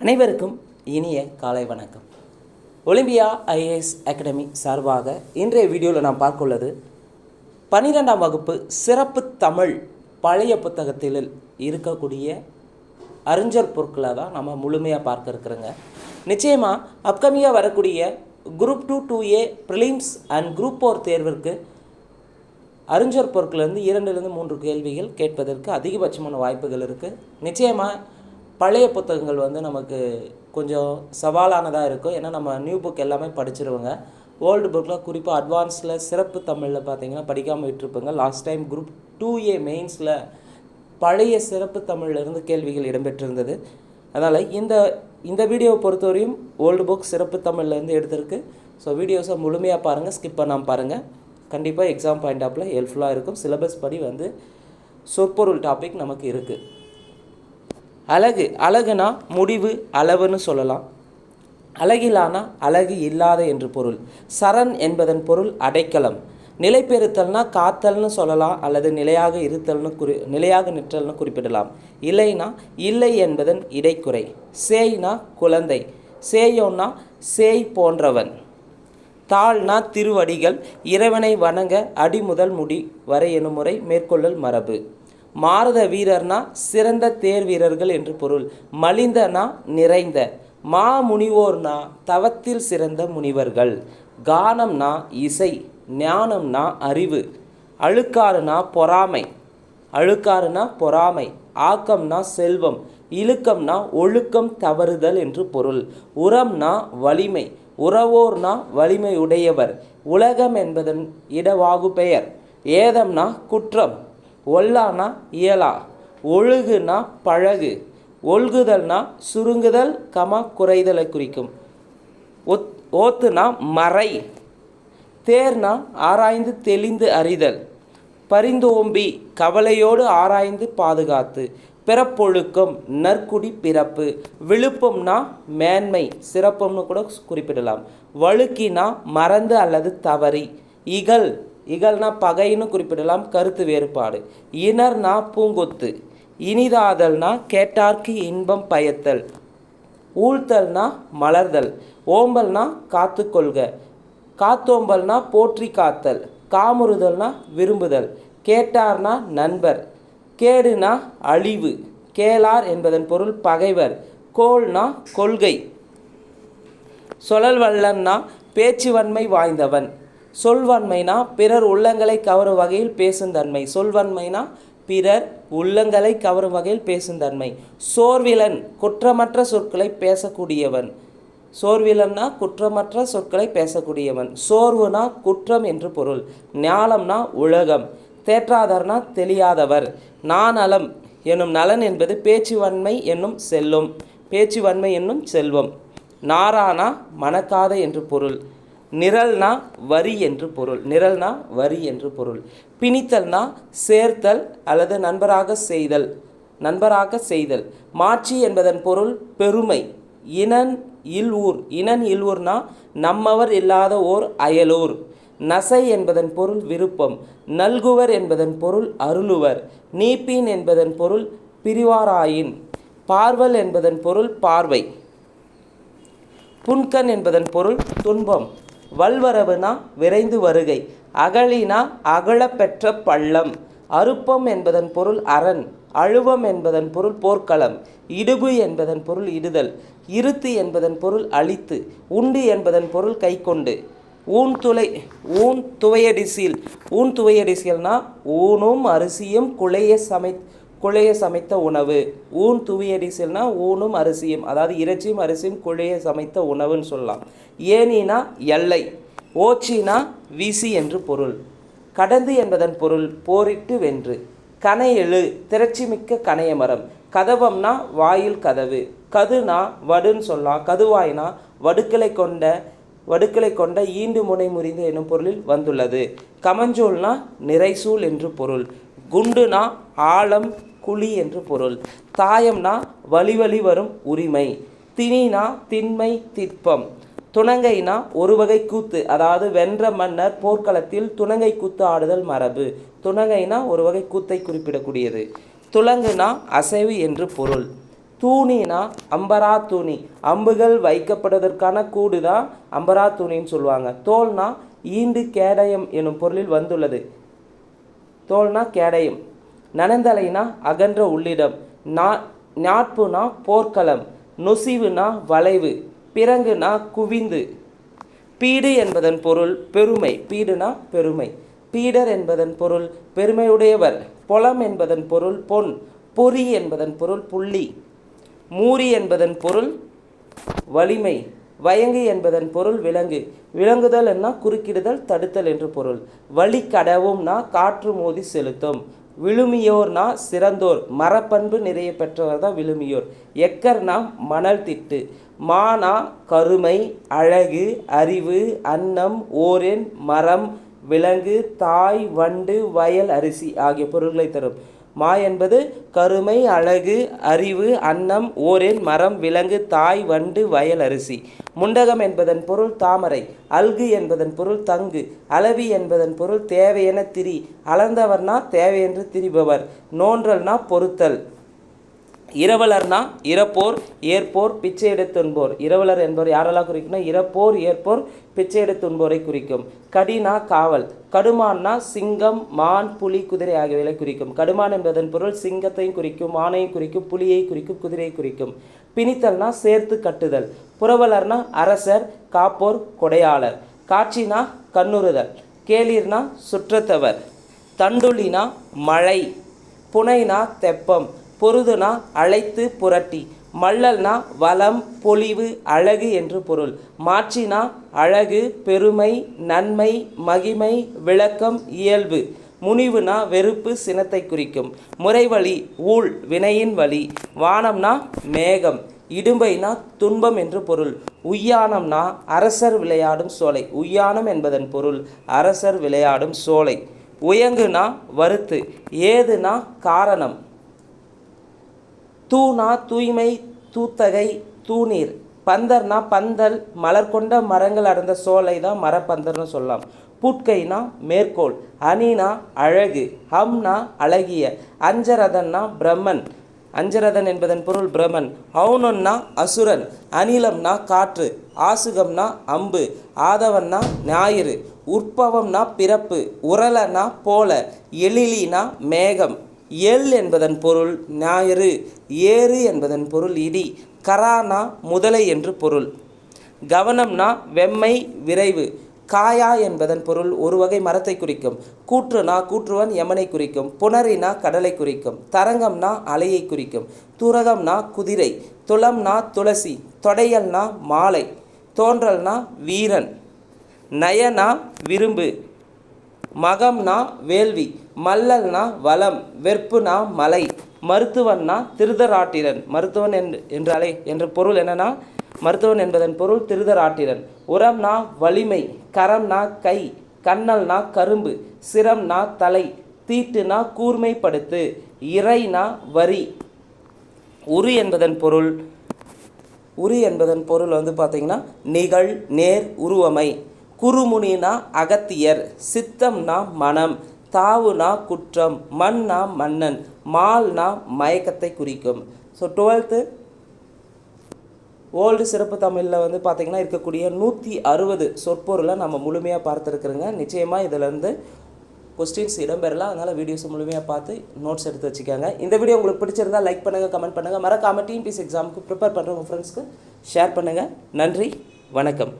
அனைவருக்கும் இனிய காலை வணக்கம். ஒலிம்பியா ஐஏஎஸ் அகாடமி சார்பாக இன்றைய வீடியோவில் நாம் பார்க்க உள்ளது பன்னிரெண்டாம் வகுப்பு சிறப்பு தமிழ் பழைய புத்தகத்தில் இருக்கக்கூடிய அறிஞர் பொருட்களை தான் நம்ம முழுமையாக பார்க்க இருக்கிறோங்க. நிச்சயமாக அப்கமிங்காக வரக்கூடிய group two two A prelims and group four தேர்விற்கு அறிஞர் பொருட்களிலிருந்து இரண்டுலேருந்து மூன்று கேள்விகள் கேட்பதற்கு அதிகபட்சமான வாய்ப்புகள் இருக்குது நிச்சயமாக பழைய புத்தகங்கள் வந்து நமக்கு கொஞ்சம் சவாலானதாக இருக்கும். ஏன்னா நம்ம நியூ புக் எல்லாமே படிச்சிருவோங்க. ஓல்டு புக்கில் குறிப்பாக அட்வான்ஸில் சிறப்பு தமிழில் பார்த்தீங்கன்னா படிக்காமல் விட்டுருப்போங்க. Last time group two A மெயின்ஸில் பழைய சிறப்பு தமிழிலிருந்து கேள்விகள் இடம்பெற்றிருந்தது. அதனால் இந்த இந்த வீடியோவை பொறுத்தவரையும் ஓல்டு புக் சிறப்பு தமிழ்லேருந்து எடுத்திருக்கு. ஸோ வீடியோஸை முழுமையாக பாருங்கள் ஸ்கிப் பண்ணாமல் பாருங்கள் கண்டிப்பாக எக்ஸாம் பாயிண்ட் ஆப்பில் ஹெல்ப்ஃபுல்லாக இருக்கும். சிலபஸ் படி வந்து சொற்பொருள் டாபிக் நமக்கு இருக்குது அழகு அழகுனா முடிவு அளவுன்னு சொல்லலாம். அழகிலானா அழகு இல்லாத என்று பொருள். சரண் என்பதன் பொருள் அடைக்கலம். நிலைப்பெறுத்தல்னா காத்தல்னு சொல்லலாம் அல்லது நிலையாக இருத்தல்னு குறி நிலையாக நிற்றல்னு குறிப்பிடலாம். இல்லைனா இல்லை என்பதன் இடைக்குறை. சேய்னா குழந்தை. சேயோன்னா சேய் போன்றவன். தாழ்னா திருவடிகள். இறைவனை வணங்க அடி முதல் முடி வரை எனும் முறை மேற்கொள்ளல் மரபு. மாரத வீரர்னா சிறந்த தேர் வீரர்கள் என்று பொருள். மலிந்தனா நிறைந்த. மா முனிவோர்னா தவத்தில் சிறந்த முனிவர்கள். கானம்னா இசை ஞானம்னா அறிவு. அழுக்காறுனா பொறாமை. அழுக்காறுனா பொறாமை. ஆக்கம்னா செல்வம். இழுக்கம்னா ஒழுக்கம் தவறுதல் என்று பொருள். உரம்னா வலிமை. உறவோர்னா வலிமையுடையவர். உலகம் என்பதன் இடவாகு பெயர் ஏதம்னா குற்றம். ஒல்லானா இயலா ஒழுகுனா பழகு ஒழுகுதல்னா சுருங்குதல் கம குறைதலை குறிக்கும். ஒத் ஓத்துனா மறை தேர்னா ஆராய்ந்து தெளிந்து அறிதல் பரிந்தோம்பி கவலையோடு ஆராய்ந்து பாதுகாத்து பிறப்பொழுக்கம் நற்குடி பிறப்பு விழுப்பம்னா மேன்மை சிறப்பம்னு கூட குறிப்பிடலாம் வழுக்கினா மறந்து அல்லது தவறி இகல் இகல்னா பகைன்னு குறிப்பிடலாம் கருத்து வேறுபாடு. இனர்னா பூங்கொத்து இனிதாதல்னா கேட்டார்க்கு இன்பம் பயத்தல். ஊழ்த்தல்னா மலர்தல் ஓம்பல்னா காத்துக்கொள்க. காத்தோம்பல்னா போற்றி காத்தல் காமுறுதல்னா விரும்புதல். கேட்டார்னா நண்பர் கேடுனா அழிவு. கேளார் என்பதன் பொருள் பகைவர் கோள்னா கொள்கை. சொலல் வல்லன்னா பேச்சுவன்மை வாய்ந்தவன். சொல்வன்மைனா பிறர் உள்ளங்களை கவரும் வகையில் பேசும் தன்மை சொல்வன்மைனா பிறர் உள்ளங்களை கவரும் வகையில் பேசும் தன்மை சோர்விலன் குற்றமற்ற சொற்களை பேசக்கூடியவன். சோர்விலன்னா குற்றமற்ற சொற்களை பேசக்கூடியவன். சோர்வுனா குற்றம் என்று பொருள். ஞாலம்னா உலகம். தேற்றாதர்னா தெளியாதவர் நானலம் என்னும் நலன் என்பது பேச்சுவன்மை என்னும் செல்லும். பேச்சுவன்மை என்னும் செல்வம். நாரானா மணக்காத என்று பொருள். நிரல்னா வரி என்று பொருள். நிரல்னா வரி என்று பொருள். பிணித்தல்னா சேர்த்தல் அல்லது நண்பராக செய்தல். நண்பராக செய்தல். மாட்சி என்பதன் பொருள் பெருமை. இனன் இல்வூர் இனன் இல்வூர்னா நம்மவர் இல்லாத ஓர் அயலூர். நசை என்பதன் பொருள் விருப்பம். நல்குவர் என்பதன் பொருள் அருளுவர். நீப்பீன் என்பதன் பொருள் பிரிவாராயின். பார்வல் என்பதன் பொருள் பார்வை. புன்கண் என்பதன் பொருள் துன்பம். வல்வரவுனா விரைந்து வருகை அகழினா அகழப்பெற்ற பள்ளம். அருப்பம் என்பதன் பொருள் அரண் அழுவம் என்பதன் பொருள் போர்க்களம் இடுபு என்பதன் பொருள் இடுதல் இருத்து என்பதன் பொருள் அழித்து உண்டு என்பதன் பொருள் கைக்கொண்டு. ஊன் துளை ஊன் துவையடிசில் ஊன் துவையடிசியல்னா ஊனும் அரிசியும் குழைய சமை குழைய சமைத்த உணவு. ஊன் துவையடிசில்னா ஊனும் அரிசியும். அதாவது இறைச்சியும் அரிசியும் குழைய சமைத்த உணவுன்னு சொல்லலாம். ஏனினா எல்லை. ஓச்சினா வீசி என்று பொருள். கடந்து என்பதன் பொருள் போரிட்டு வென்று. கனையெழு திரட்சிமிக்க கனைய மரம். கதவம்னா வாயில் கதவு. கதுனா வடுன்னு சொல்லலாம். கதுவாய்னா வடுக்களை கொண்ட வடுக்களை கொண்ட ஈண்டு முனை முறிந்த எனும் பொருளில் வந்துள்ளது. கமஞ்சூல்னா நிறைசூல் என்று பொருள். குண்டுனா ஆழம் குழி என்று பொருள். தாயம்னா வழி வழி வரும் உரிமை. திணினா திண்மை திட்பம். துணங்கைனா ஒரு வகை கூத்து அதாவது வென்ற மன்னர் போர்க்களத்தில் துணங்கை கூத்து ஆடுதல் மரபு. துணங்கைனா ஒரு வகை கூத்தை குறிப்பிடக்கூடியது. துலங்குனா அசைவு என்று பொருள். தூணினா அம்பரா தூணி. அம்புகள் வைக்கப்படுவதற்கான கூடு தான் அம்பரா தூணின்னு சொல்லுவாங்க. தோல்னா ஈண்டு கேடயம் எனும் பொருளில் வந்துள்ளது. தோல்னா கேடயம். நனந்தலைனா அகன்ற உள்ளிடம். நா நாட்புனா போர்க்களம் நொசிவுனா வளைவு பிறங்குனா குவிந்து. பீடு என்பதன் பொருள் பெருமை பீடுனா பெருமை. பீடர் என்பதன் பொருள் பெருமையுடையவர் பொலம் என்பதன் பொருள் பொன் பொறி என்பதன் பொருள் புள்ளி. மூரி என்பதன் பொருள் வலிமை. வயங்கு என்பதன் பொருள் விலங்கு. விலங்குதல் என்ன? குறுக்கிடுதல் தடுத்தல் என்று பொருள். வழி கடவும்னா காற்று மோதி செலுத்தும். விழுமியோர்னா சிறந்தோர். மரப்பண்பு நிறைய பெற்றவர் தான் விழுமியோர். எக்கர்னா மணல் திட்டு. மானா கருமை அழகு அறிவு அன்னம் ஓரென் மரம் விலங்கு தாய் வண்டு வயல் அரிசி ஆகிய பொருள்களை தரும். மா என்பது கருமை அழகு அறிவு அன்னம் ஓரில் மரம் விலங்கு தாய் வண்டு வயல் அரிசி. முண்டகம் என்பதன் பொருள் தாமரை அல்கு என்பதன் பொருள் தங்கு அளவி என்பதன் பொருள் தேவையென திரி அளந்தவர்னா தேவையென்று திரிபவர் நோன்றல்னா பொருத்தல் இரவலர்னா இறப்போர் ஏற்போர் பிச்சை எடுத்துன்போர் இரவலர் என்பவர் யாரெல்லாம் குறிக்கும்னா இறப்போர் ஏற்போர் பிச்சை எடுத்துன்போரை குறிக்கும். கடினா காவல். கடுமான்னா சிங்கம் மான் புலி குதிரை ஆகியவைகளை குறிக்கும். கடுமான் என்பதன் பொருள் சிங்கத்தையும் குறிக்கும் மானையும் குறிக்கும் புலியை குறிக்கும் குதிரையை குறிக்கும். பிணித்தல்னா சேர்த்து கட்டுதல். புரவலர்னா அரசர் காப்போர் கொடையாளர். காட்சினா கண்ணுறுதல். கேளிர்னா சுற்றத்தவர். தண்டுலினா மழை. புனைனா தெப்பம். பொருதுனா அழைத்து புரட்டி மல்லல்னா வளம் பொலிவு அழகு என்று பொருள். மாற்றினா அழகு பெருமை நன்மை மகிமை விளக்கம் இயல்பு. முனிவுனா வெறுப்பு சினத்தை குறிக்கும். முறைவழி ஊழ் வினையின் வழி. வானம்னா மேகம். இடும்பைனா துன்பம் என்று பொருள். உய்யானம்னா அரசர் விளையாடும் சோலை. உய்யானம் என்பதன் பொருள். அரசர் விளையாடும் சோலை. உயங்குனா வருத்து ஏதுனா காரணம். தூணா தூய்மை தூத்தகை தூணீர். பந்தர்னா பந்தல் மலர் கொண்ட மரங்கள் அடர்ந்த சோலை தான் மரப்பந்தர்னு சொல்லலாம். புட்கைனா மேற்கோள் அணினா அழகு ஹம்னா அழகிய அஞ்சரதன்னா பிரம்மன். அஞ்சரதன் என்பதன் பொருள் பிரமன் அவுனன்னா அசுரன் அனிலம்னா காற்று ஆசுகம்னா அம்பு ஆதவன்னா ஞாயிறு உற்பவம்னா பிறப்பு உரலனா போல எழிலினா மேகம். எல் என்பதன் பொருள் ஞாயிறு ஏறு என்பதன் பொருள் இடி கரானா முதலை என்று பொருள். கவனம்னா வெம்மை விரைவு காயா என்பதன் பொருள் ஒரு வகை மரத்தை குறிக்கும். கூற்றுனா கூற்றுவன் யமனை குறிக்கும். புணரினா கடலை குறிக்கும். தரங்கம்னா அலையை குறிக்கும். துரகம்னா குதிரை துளம்னா துளசி தொடையல்னா மாலை தோன்றல்னா வீரன். நயனா விரும்பு மகம்னா வேள்வி மல்லல்னா வளம் வெற்புனா மலை மருத்துவன்னா திருதராட்டிரன். மருத்துவன் என்று என்றாலே என்ற பொருள் என்னன்னா மருத்துவன் என்பதன் பொருள் திருதராட்டிரன். உரம்னா வலிமை கரம்னா கை கண்ணல்னா கரும்பு சிரம்னா தலை தீட்டுனா கூர்மைப்படுத்து இறைனா வரி. உரு என்பதன் பொருள் உரு என்பதன் பொருள் வந்து பார்த்திங்கன்னா நிகழ் நேர் உருவமை. குறுமுனினா அகத்தியர் சித்தம்னா மனம். தாவுனா குற்றம் மண்ணா மன்னன் மால்னா மயக்கத்தை குறிக்கும். ஸோ டுவெல்த்து ஓல்டு சிறப்பு தமிழில் வந்து பார்த்திங்கன்னா இருக்கக்கூடிய நூற்றி அறுபது சொற்பொருளை நம்ம முழுமையாக பார்த்துருக்குறோங்க. நிச்சயமாக இதிலேருந்து கொஸ்டின்ஸ் இடம்பெறலாம். அதனால் வீடியோஸை முழுமையாக பார்த்து நோட்ஸ் எடுத்து வச்சுக்கோங்க. இந்த வீடியோ உங்களுக்கு பிடிச்சிருந்தா லைக் பண்ணுங்கள் கமெண்ட் பண்ணுங்கள் மறக்காமல் டிஎன்பிஎஸ் எக்ஸாமுக்கு ப்ரிப்பேர் பண்ணுற உங்கள் ஃப்ரெண்ட்ஸ்க்கு ஷேர் பண்ணுங்கள் நன்றி வணக்கம்.